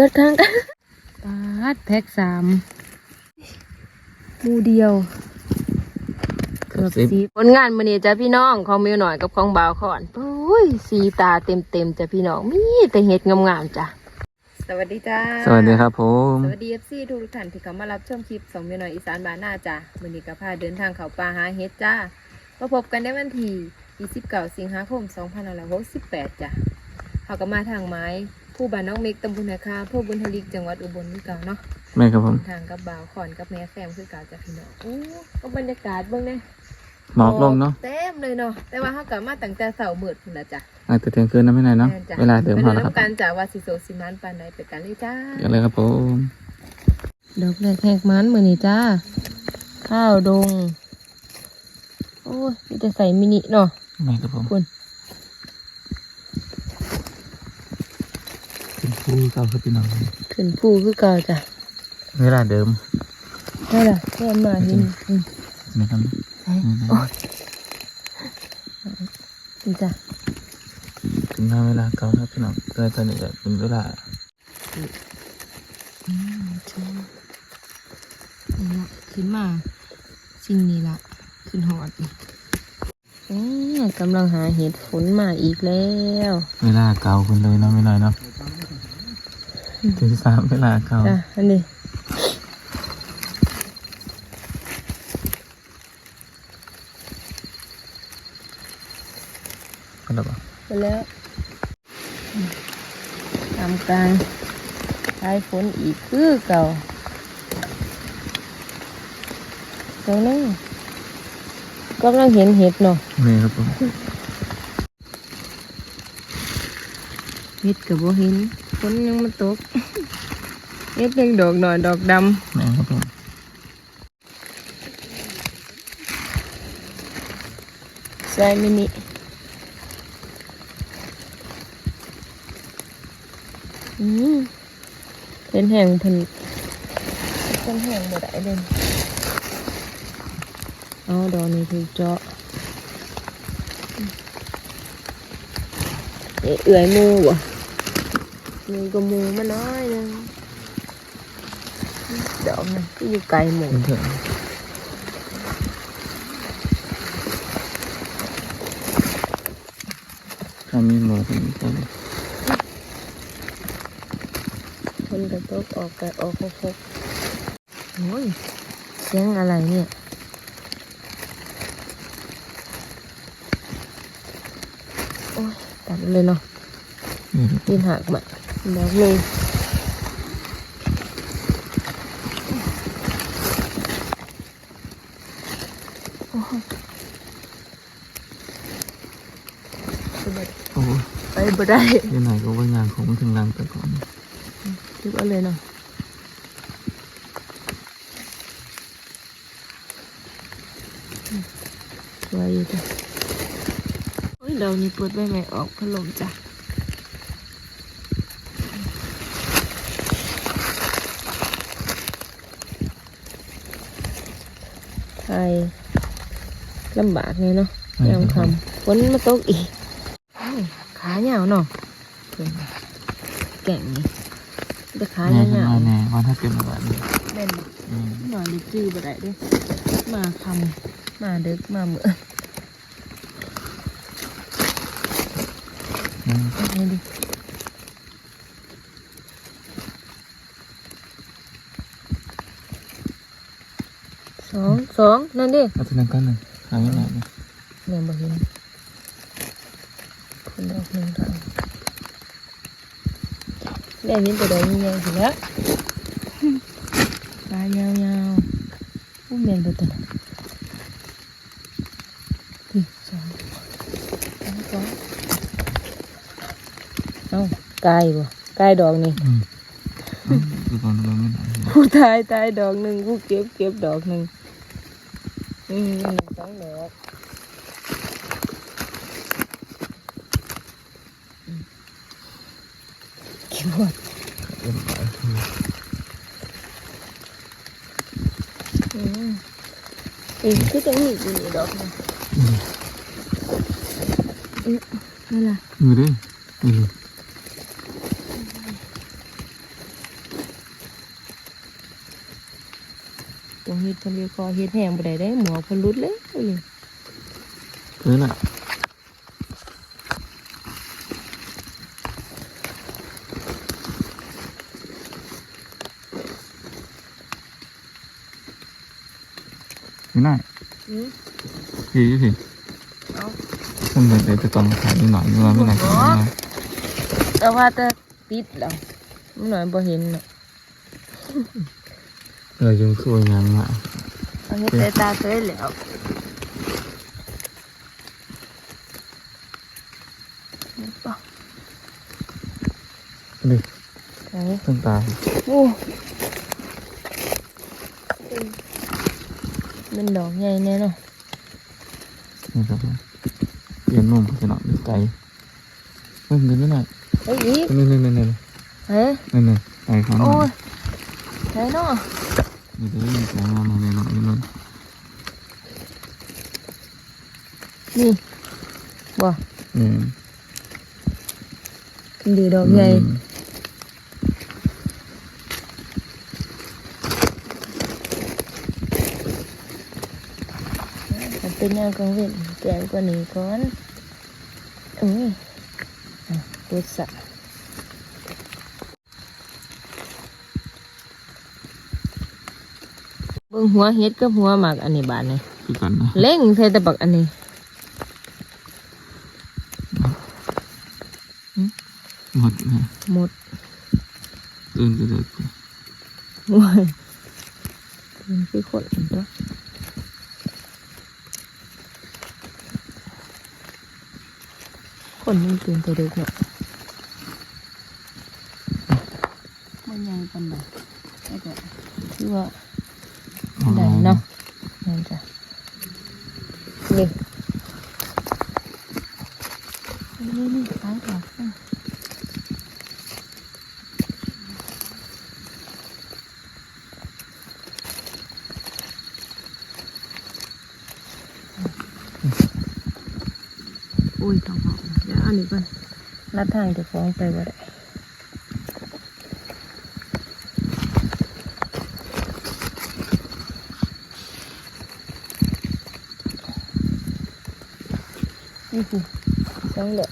กิดครั้งกันปาดแพ็กสามหมูเดียว เกือบสีผลงานมือนี้จ้ะพี่น้องของมิวหน่อยกับของบ่าวขอนโอ้ยสีตาเต็มเต็มๆจ้ะพี่น้องมีแต่เห็ดงามๆจ้ะสวัสดีจ้าสวัสดีครับผมสวัสดีเอฟซีทุกท่านที่เข้ามารับชมคลิปสองมิวหน่อยอีสานบ้านหน้าจ้ะมือนี้ก็พาเดินทางเข้าป่าหาเห็ดจ้ามาพบกันในวันที่29สิงหาคม2568จ้ะเขาก็มาทางไม้ ผู้บ้านน้องเมกตำบลนาคาผู้บุญทลิกจังหวัดอุบลคือเก่าเนาะแม่ครับผมทางกับบ่าวขอนกับแม่แซมคือเก่าจ้ะพี่น้องอู้ก็บรรยากาศเบิ่งเนี่ยหมอกลงเนาะเต็มเลยเนาะแต่ว่าเขากลับมาตั้งแต่เสาร์มืดพุ่นละจ้ะอาจจะเที่ยงคืนนะไม่นานเนาะแม่นจ้ะเวลาเดิมพอแล้วครับไปดูน้ำกันจ้ะว่าสิโซซิมันปานใดไปกันเลยจ้ากันเลยครับผมดอกแรกแหกมันมือนี้จ้า ข้าวดง โอ้ยมีแต่ใส่มินิเนาะแม่ครับผมคุณ เป็นผู้เก่าคือพี่น้องขึ้นภูคือเก่าจ้ะเวลาเดิมได้ละแค่มาเห็นอืมนะครับไปโอ้ยนี่จ้ะถึงหน้าเวลาเก่าครับพี่น้องแต่ตอนนี้ก็เป็นเวลาอืมจ้านี่ละขึ้นมาสิ่งนี้ละขึ้นหอดนี่อืมกำลังหาเห็ดฝนมาอีกแล้ว เวลาเก่าคนเลยเนาะไม่น้อยเนาะ ถึงสามเวลาเก่าจ้ะอันนี้ก็แล้วปะไปแล้วทำการใช้ฝนอีกคือเก่าตรงนี้กำลังเห็นเห็ดเนาะแม่ครับผมเห็ดกับบ่เห็น ฝนยังมาตกเห็ดยังดอกหน่อยดอกดแม่ครับผมำใส่มินิอืมเป็นแห่งเพิ่นเป็นแห่งบ่ได้เลยเอาดอกนี้ถูกเจาะเอ๊ะเอื่อยหมูบ่ห มูกับหมูมาน้อยหนึงดอกนึงก็อยู่ไกลหมูเป็นเถอะถ้ามีหมูเป็นก็เลยคนกระตกออกกระออกพกโอ้ยเสียงอะไรเนี่ยโอ้ยตัดเลยเนาะนี่ครับดินหักมา ดอกหนึ่งโอ้ยโอ้โหไปบ่ได้ยังไงก็ว่างานของถึงรังแต่ก่อนคิดเอาเลยเนาะอืมสวยอยู่จ้ะโอ้ยเรานี่เปิดใบใหม่ออกพัดลมจ้ะ ไทยลำบากเลยเนาะยามคำฝนมาตกอีกอ้าวขาเหยาวเนาะเพิ่นแก่งนี่แต่ขาแน่เหยาวแน่ว่าถ้าเป็นแบบนี้ๆเป็นอืมหน่อยลิจื้อบ่ได้เด้วยมาคำมาดึกมาเมื่ออืมเอาให้ดิ สองสองนั่นดิเอาทีนั้นก็หนึ่งหายไปไหนเนี่ยยังบ่เห็นคนออกหนึ่งทางแม่เห็นตัวใดยังไงสิละตายยาวๆผู้เมียนตัวตัวนั้นนี่สองสองสองเอ้ากายบ่กายดอกนี่อืมอืมคือตอนเราไม่ไหนผู้ตายตายดอกหนึ่งผู้เก็บเก็บดอกหนึ่ง อืมหนึ่งสองดอกอืมเก็บหมดเอ็มไป อืมอีกคือจะมีอีกนี่ดอกหนึ งอืมอ๊ะนั่นล่ะมือเด้นี่เลยตรงเฮ็ดเพิ่นเรียกคอเฮ็ดแห้งบ่ได้ได้หมวกเพิ่นหลุดเลยเอาเลยเออน่ะไม่น่าอือพี่พี่เอาต้องเดินไปจะต้องขายนิดหน่อยเวลาไม่นานก็ไม่ได้แต่ว่าจะติดแล้วมันหน่อยบ่เห็นเนาะ เออยังสวยงามอะเอาเฮ็ดแต่ตาเคยแล้วนี่ปะนี่ไหนต้นตาโอ้เป็นดอกใหญ่แน่เนาะนี่ครับผมเปลี่ยนนุ่มไปหน่อยไกลเพิ่มขึ้นนิดหน่อยเฮ้ยอีกนี่นี่นี่นี่เฮ้ยนี่นี่ไอ้ของโอ้มันยไหนเนาะ นี่เด้อแสงงามมาเลยเนาะนี่มันนี่บ่อืมดีดอกใหญ่ มันเป็นแนวกังเวนแกงกว่านี้ก่อนเอ้ยอะกุศะเบิ่งหัวเฮ็ดกับหัวหมากอันนี้บาดนี่คือกันนะเล่งใส่แต่บักอันนี้หมดนะหมดตื่นจะเด็กว้ายมันคือคนอันตัวคนมันตื่นแต่เด็กเนาะมันใหญ่ปานใดแล้วก็คือว่า ได้เนาะนั่นจ้ะนี่นี่นี่ซ้ายขวาขึ้นอุ้ยต้องเอาเดี๋ยวอันนี้ก่อน ลัดทางจะฟ้องไปบ่ได้นี่คือต้องเหลือ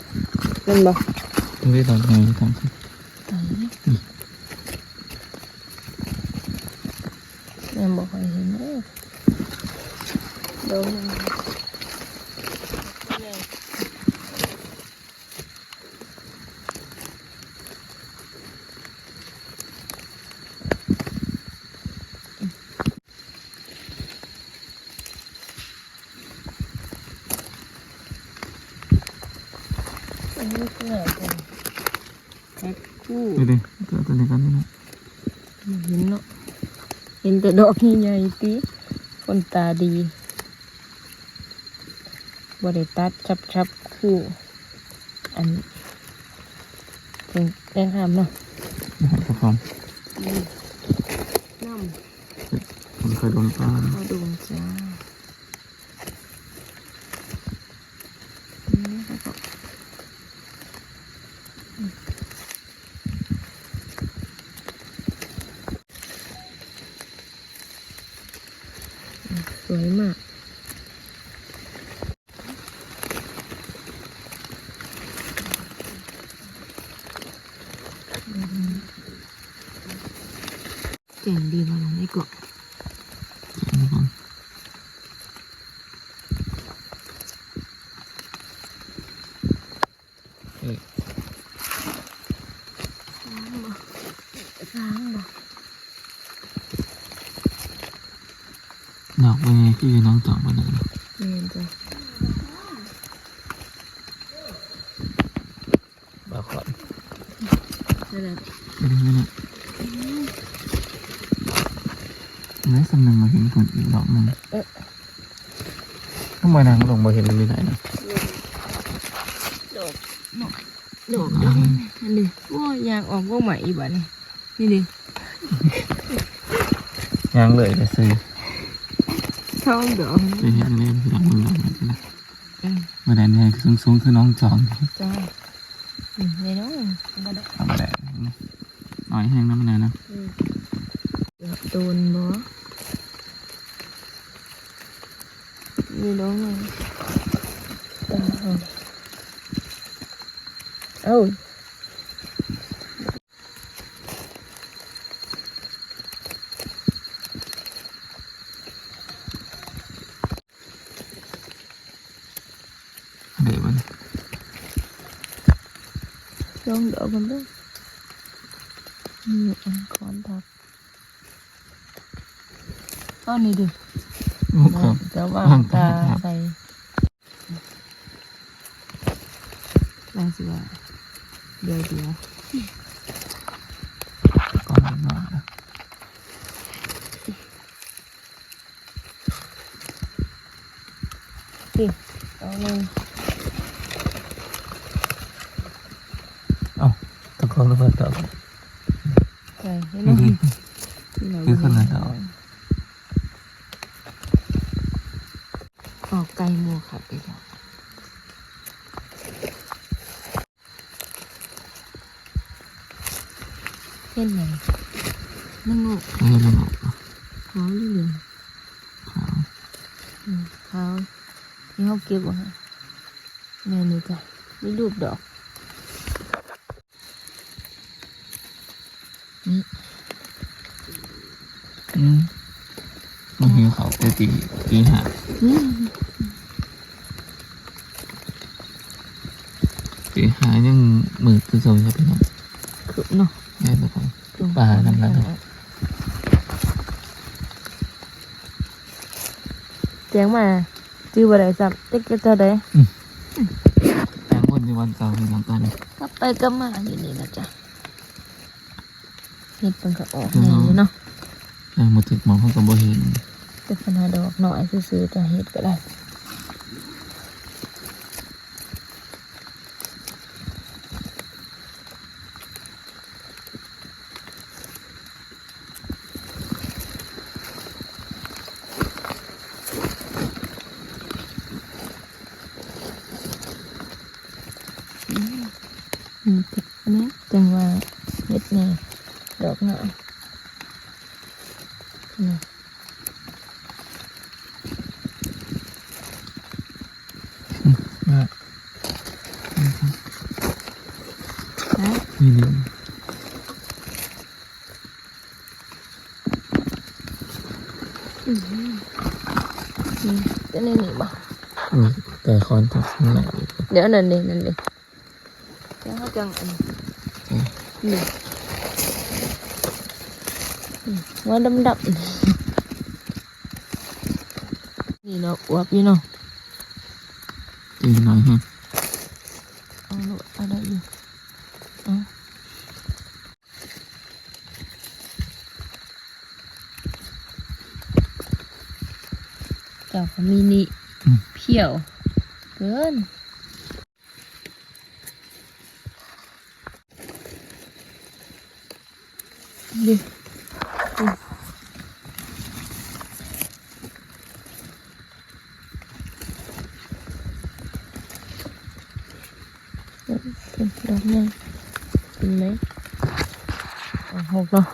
เป็นบ่ไม่ได้ทำไงทำสิแม่บอกให้เห็นเลยโดนมันอันนี้คืออะไรกันแพ็คคู่ ดูดิตัวตัวนี้กันนี่นะ เห็นเนาะเห็น แต่ดอกใหญ่ๆตีคนตาดีบริตัดชับชับๆคู่ อันเป็นแป้งทำเนาะนะครับผม น้ผมเคยโดนปลาำข้าวดวงจ้าอืมแล้วก็อืมอืมสวยมาก เก่งดีมาลงในเกาะ นะครับ ช้างบ่ช้างบ่ ดอกเป็นไงพี่น้องจับมาไหน เนียนจ้ะ บาขอน นั่นแหละไม่ได้ไม่ได้ไม่สำนึงมาเห็นคนอีกดอกหนึ่งทำไมนางลงมาเห็นมันไม่ได้นะดอกหน่อยดอกดอกอันนี้โอ้ยยางออกว่าใหม่อีบ่นี่นี่ดิยางเลยไปซื้อช่องดอกไปเห็นเลยที่หลังมึงดอกนั้นนะเออมมื่อใดเนี่ยสูงสูงๆคือน้องจอง จ้าอืมนี่น้องบ่ได้ เอามาแดดนี่หน่ อยแห้งน้ำมันนะอืมเดี๋ยวโดนบ่นี่น้องไงตาเอาเอ้าเดี๋ยวมันลองเดอกมันด้วย นี่อันคอนทับก็นี่ดิโอ้ครับจะวางวางตาตาครับใส่ลายสิว่าเดี๋ยวเดี๋ยวก่อนนอนนะสิเอาหนึ่งเอ้าตะกอนระเบิดต่อ ใส่ให้นี่น้องดิที่เราคือคนละดอกออกไก่หมูค่ะไปแล้วเห็นไหมนั่งงูเออแล้วเนาะขาวเหลืองขาวอืมขาวนี่เขาเก็บไว้ให้แม่นี่จ้ะมีรูปดอกนี่ อืมมัน หิวเขาแต่ตีตีหานี่ตีหายังมือคือโซนครับพี่น้องคือเนาะได้ปะครับปลาน้ำลายแจ้งมาจื้อบ่ได้ซ้ำเด็กจะเท่าใดแตงวนในวันเก่าพี่น้องกันกลับไปกลับมาอยู่นี่นะจ๊ะเห็ดมันก็ออกแน่อยู่เนาะแตงหมดถึกมองเขาก็บ่เห็น แต่ขนาดดอกหน่อยซื้อๆจะเห็ดก็ได้ อืมติดอันนี้จังว่าเห็ดแน่ดอกหน่อยนี่ ว่า นะ นี่นี่ อืมนี่จะนี่นี่บ่ อืมแต่คอนทับข้างห ลังอีกเดี๋ยวนั่นเลยนั่นเลยเดี๋ยวเขาจังอันนี้อืมนี่อืมว่าดำดำนี่เนาะอวบอยู่เนาะ ตีหน่อยฮะ เอาลูกเอาได้อยู่เอาเจ้าก็มีนี่เพียวเกินดิอืมเดี๋ยวเป็นดอกไงเห็นไหมเอาหกเนาะ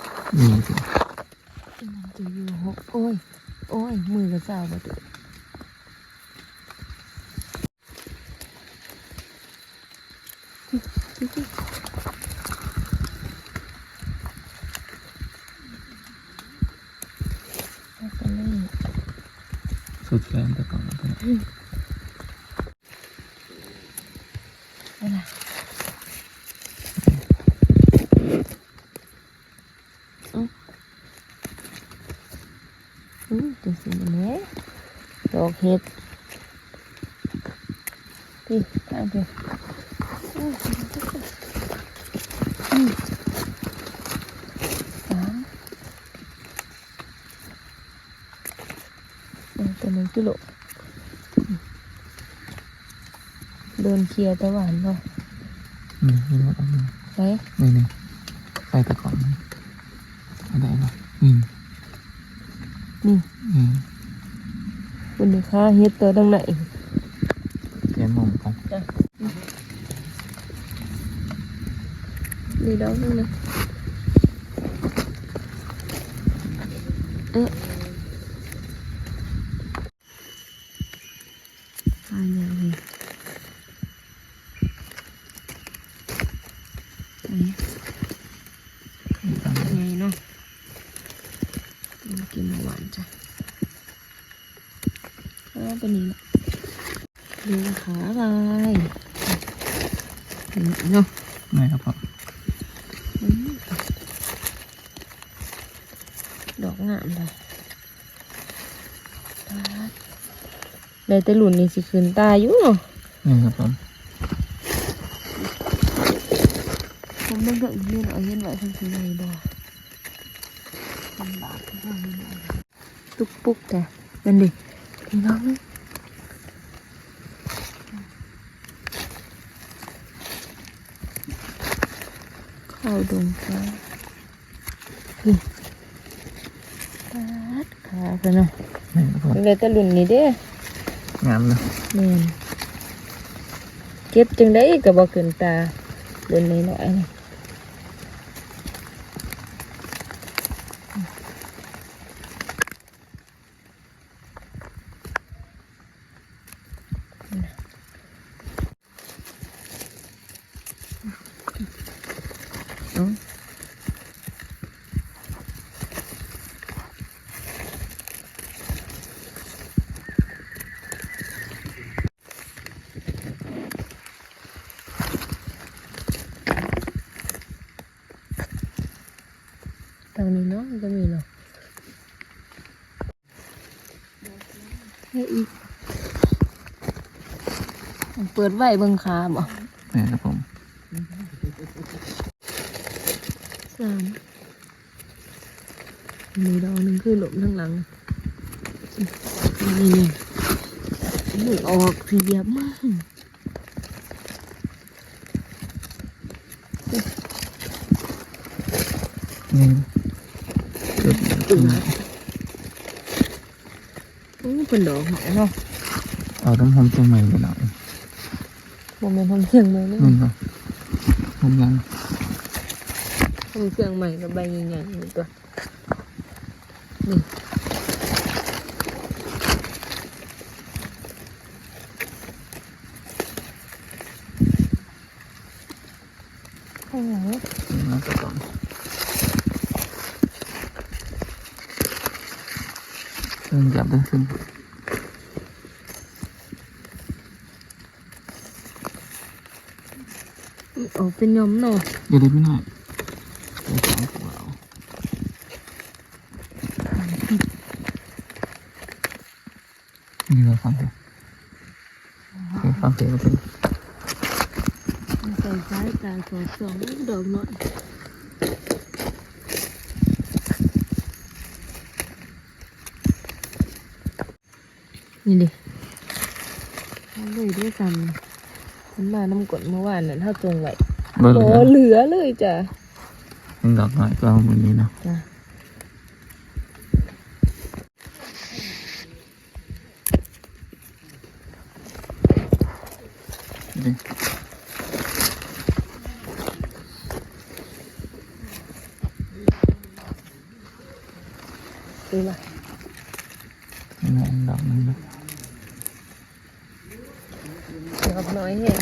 นี่สิมันจะอยู่หกโอ้ย โอ้ย มือกระเจ้าบ่ถึงเอาไปเลยสุดแฟนตะกอนนะพี่น้อง เอาล่ะเอาอือจะสิมันแหน่ดอก เห็ดพี่ทางพี่อู้อืมสามเออตัวหนึ่งกิโลอืมเดินเคลียร์ตะหวานเนาะนี่นี่ว่าเอามาใช่นี่นี่ไปตะกอนนี่เอาได้ปะนี่นี่อืม คุณดูค่าเฮ็ดตัวดังไหนแกนมองผมจ้ะมีดอกนึงเลยเอ๊ะอันยังไงไงเนาะกินหวานจ้ะเออเป็นนี้ดูขาลายนี่ เนาะนี่ครับผมอืมดอกงามเลยตาดได้แต่หลุนนี่สิคืนตาอยู่เนาะนี่ครับผมผมไม่เกิดเห็นเอาเห็นไว้ทั้งคืนเลยบ่ลำบากที่ว่ามันเอาตุกปุกแต่นั่นดิพี่น้อง เข้าดงฟ้านี่ตาดขาเพิ่นเนาะนี่ครับผมเหลยแต่หลุนนี่เด้งามนะแม่นเก็บจังได้ก็บ่ขึ้นตาหลุนน้อยๆนี่ เอ้าตรงนี้เนาะมันก็มีเนาะ ให้อีกเปิดไว้เบิ่งขาบ่นี่ครับผมสามมีดอกหนึ่งคือหลบทั้งหลังนี่นี่นี่ออกเสียบมาก นี่เกิด ตื่นโอ้เป็ นดอกหายเนาะเอาต้มหอมตัวใหม่ไปหน่อยโมเมนต์ทำเสียงใหม่เลยนี่ครับผมยังทำเสียงใหม่กับใบใหญ่ๆนี่ตัวนี่โอ้โหนี่นะครับผมเริ่มจับได้ขึ้น ออกเป็นยอมเนาะเดี๋ยวได้พี่หน่อยไปสองขวเอานี่เราฟังเสียงโอเคฟังเสียงก็เป็นใส่ซ้ายตาสอดสองดอกหน่อยนี่ดิทำเลยด้วยซ้ำมันมาน้ำกดเมื่อวานนั้นถ้าตรงไว้เบอร์เหโอ้ลือเหลือเลยจ้ะยังดอกหน่อยก็เอามือนี้เนาะ จ้ะดูละ นี่นะดอกหนึงนะ ดอกน้อยแห้ง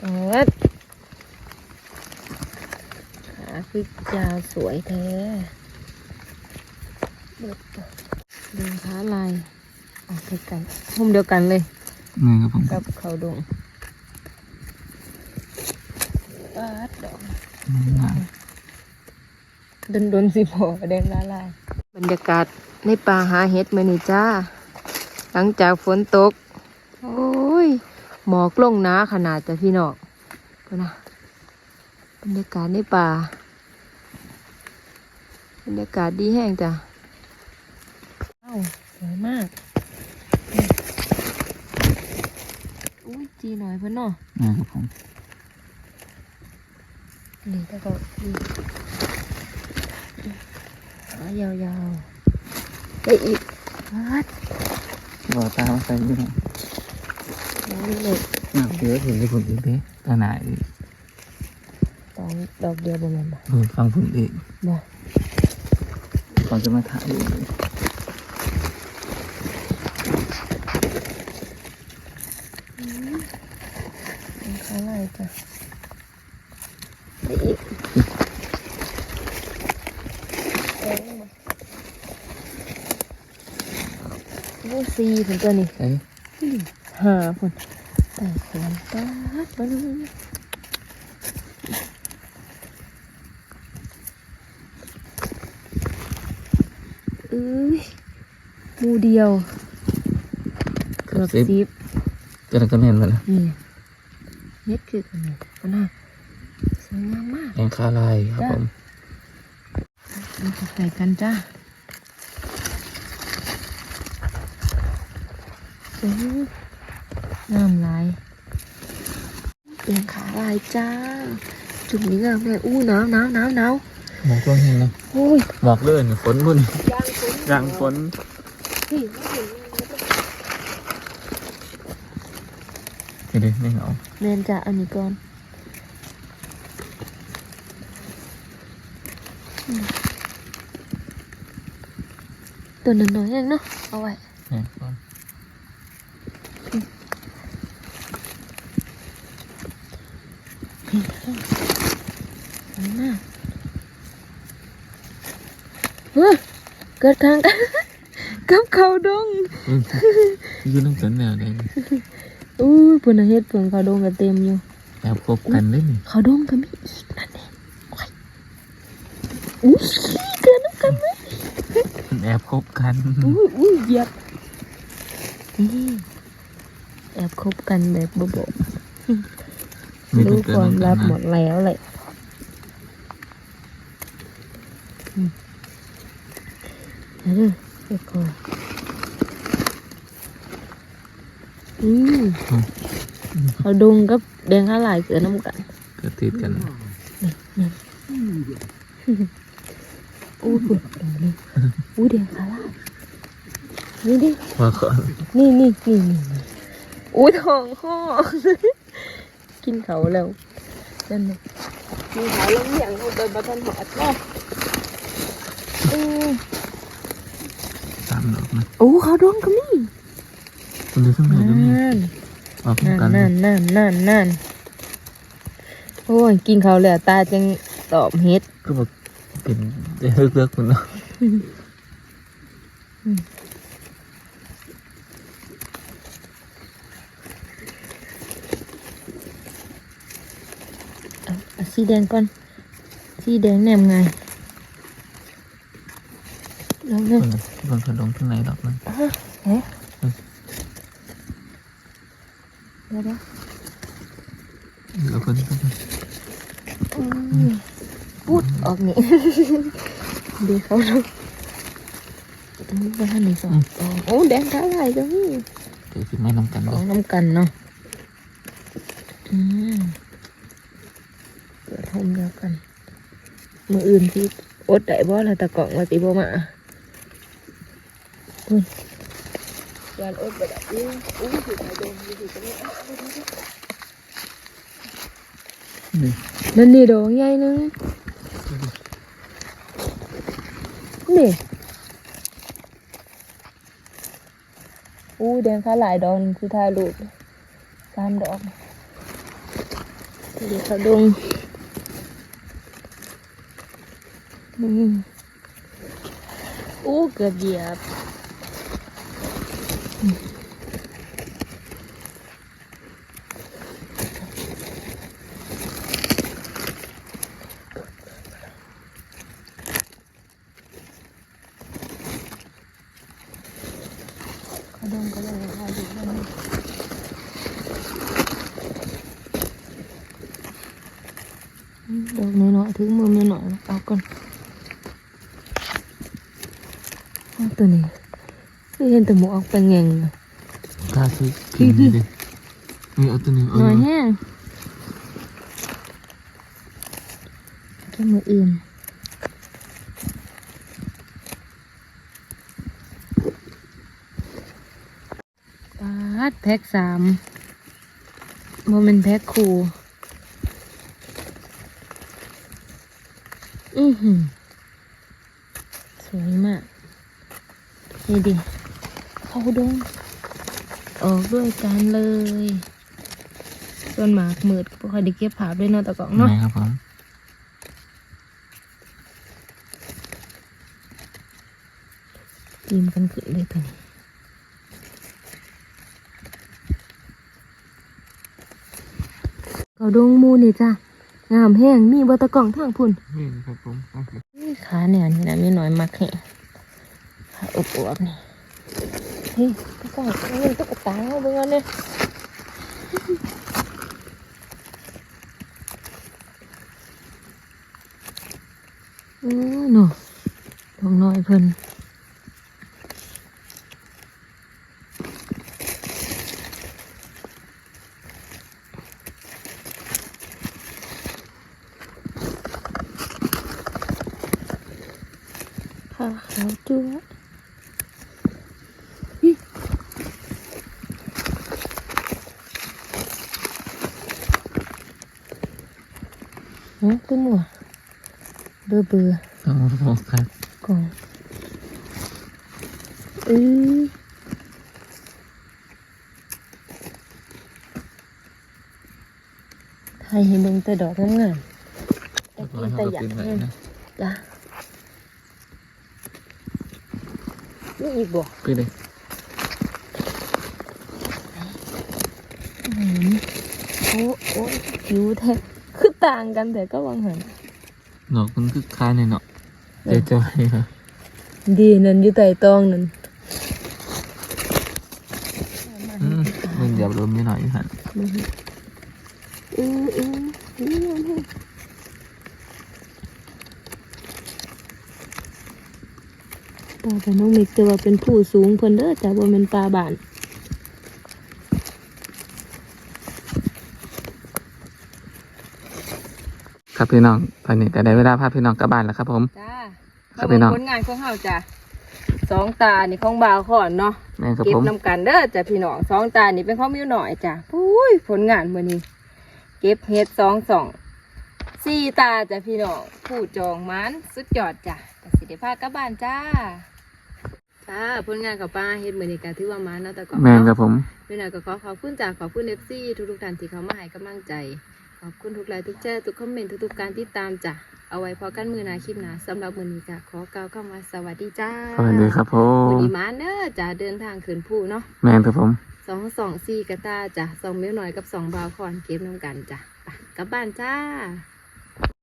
โอ้ยขาคือจา สวยแท้เบิดตัวดึงขาลายออกไปกันมุมเดียวกันเลยนี่ครับผมกับเขาดงปาดดอกนี่นะดนดนๆสิพอแดงละลาย บรรยากาศในป่าหาเห็ดมานี่จ้า หลังจากฝนตก โอ้ย หมอกลงหนาขนาดจ้ะพี่น้องก็นะบรรยากาศในป่า บรรยากาศดีแห้งจ้ะเอ้าสวยมากอุ้ยจีหน่อยเพื่อนเนาะนี่ครับผมนี่แล้วก็นี่ขายาวๆได้อีกปัดบ่ตามาใส่อยู่นะโอ้ยเลยน้ำเยอะเห็นได้ผลอีกเด้ตาหนาอีกตองดอกเดียวประมาณบ่เออฟังผลอีกบ่ ก่อนจะมาถ่ายอีกเป็นข้างในจ้ะไปอีกเอ้ยมาโอ้ซีถึงตัวนี้เอ้ยหาผลแต่สวนตัดบ้านเอ้ย หมูเดียว เกือบสิบกระก็แม่นมาแล้วนี่เม็ดคือกันเลยก็น่าสวยงามมาก แองคาลายครับผมมาใส่กันจ้าโอ้ยงามหลายเป็นขาลายจ้า จุ่มนี้งามเลยอู้หนาวหนาวหนาวหนาวหมอกตัวเห็นแล้วโอ้ยบอกเลยนี่ฝนมุ่นยางฝน ยางฝนนี่ไม่เห็นเห็นดิไม่เหงาเรียนจ้าอันนี้ก่อ ก่อนอันน่ะเฮ้ยเกิดกลางกันกับเขาดงอืมอยู่นั่งสนแนวใดนี่อู้ยปุ่นนะเฮ็ดเพิ่งเขาดงก็เต็มอยู่ แอบคบกันเลยนี่เขาดงก็มีอีกนั่นเองโอ้ยอู้ยเกินน้ำกันไหมมันแอบคบกันอู้ยอู้ยเหยียบนี่แอบคบกันแบบบ่บอกมีรู้แต่ความน้องลับกันหมนะดแล้วเลยอืมเอาเด้อ ไปก่อนอืมเขาดุงกับแดงข้าหลายเกิดน้ำกันเกิดติดกันอู้ปวดตรงนี้อู้แดงข้าหลายนี่ดิว่าก่อนนี่นี่นี่นี่นี่อู้ทองห่อกินเขาแล้วนั่นเลยมีเขาลงอย่างเขาเดินมาทันหอดเนาะอื มตามดอกนะโอ้เขาดงก็มีคนดูทั้งไหนก็มีนั่นว่าคบกันนั่นนั่นนั่นนั่นโอ้ยกินเขาวแล้วตาจังตอบเฮ็ดก็บอกเป็นจะเลิกเลิกคนเนาะเอาเอาสีแดงก่อนสีแดงแนมไง ลองคเล่นนคนขนมทั้งไหนดอกมันเอ๊ะเดี๋ยวเดี๋ยวแล้วคนก็อืมพูดออกนี่ดีเขาดูอันนี้เป็นนในสองโอ้แดงขาลายจังนี่เกิดขึ้นไม่น้ำกันเลองยน้ำกันเนาะอืมเกิดโฮมเดียวกันมืออื่นที่อดได้บ่ละตะกล่องว่าติบ่มา ยยานอดแบ่ได้อุ้อยสิไปโดนอยู่สิจะไม่เอาเอาเอาเอานี่นั่นนี่ดอกใหญ่นึงนี่อู้แดงขาหลายดอกคือถ่ายรูปสามดอกเดี๋ยวเขาดงอู้เกือบเหยียบ เขาดงก็เลยถ่ายรูปนั่นนี่ คือเห็นแต่หมูออกไปแงงน่ะกล้าซื้อกินนี่ดินี่เอาตัวนี้เอาหน่อยอยู่แห้งแค่มืออื่นอดแพ็กสามโมเมนแพ็กคูอือหือสวยมากนี่ดิ เขาดงออกด้วยกันเลย ส่วนหมากมืดก็บ่ค่อยได้เก็บภาพด้วยเนาะตะกองเนาะแม่ครับผมทีมกันขึ้นเลยตัวนี้เขาดงหมูนี่จ้ะงามแห้งมีบัตะกล่องทางพุ่นนี่ครับผมโอเคนี่ขาเนี่ยนี่นะมีหน่อยมักแห้งขาอวบๆนี่เฮ้ยตะกล่องเงินตุ๊กตาเอาเบิ่งเอาเนี่ ยโอ้ยเนาะดอกน้อยเพิ่น ขาขาวจั๊วอิ ฮะคือหมัวเบื่อเบื่อต้องบอกครับก่อนเอ้ยไทยเห็นเบิ่งแต่ดอกงามๆแต่กินแต่อยากไว้แห้งนะจ้ะนี่อีกบ่ไปเลยเห็นโอ้โอ้ผิวแท้คือ ต่างกันแต่ก็วางหันดอกมันคือคล้ายในเนาะเดี๋ยวจะไว้ครับดีนั่นอยู่ใต้ตองนั่นอืมมันเดี๋ยวรวมนิดหน่อยอยู่หันอืออือนี่มันให้ปลาแต่น้องมิกแต่ว่าเป็นผู้สูงเพิ่นเด้อจ้ะบ่แม่นปลาบ้าน ครับพี่น้องตอนนี้ก็ได้เวลาพาพี่น้องกลับบ้านแล้วครับ ผม จ้าครับพี่น้อง ผลงานของเฮาจ้ะสองตานี่ของบ่าวขอนเนาะ แม่ครับเก็บผม นำกันเด้อจ้ะพี่น้องสองตานี่เป็นของมิวหน่อยจ้ะอุ้ยผลงานมื้อนี้ เก็บเฮ็ดสองสองสี่ตาจ้ะพี่น้องผู้จองมันสุดยอดจ้ะแต่สิได้พากลับบ้านจ้าจ้าผลงานกับป้าเฮ็ดมื้อนี้ก็ถือว่ามันเนาะแต่ก็แม่นครับผมมิวหน่อยก็ขอขอบคุณจ้ะขอบคุณ FC ทุกๆท่านที่เข้ามาให้กำลังใจข อบคุณทุกไลค์ทุกแชร์ทุกคอมเมนต์ทุกๆการติดตามจ้ะ เอาไว้พอกันมือหนาคลิปหนาสำหรับมื้อนี้จ้ะขอกล่าวคำว่าสวัสดีจ้าสวัสดีครับผวันมนี้มาเนอะจ้ะเดินทางขึ้นภูเนาะแม่นครับผม สองสองสี่กระตาจ้ะสองเมลหน่อยกับสองบาวคอนเก็บน้ำกันจ้ะไปกลับบ้านจ้า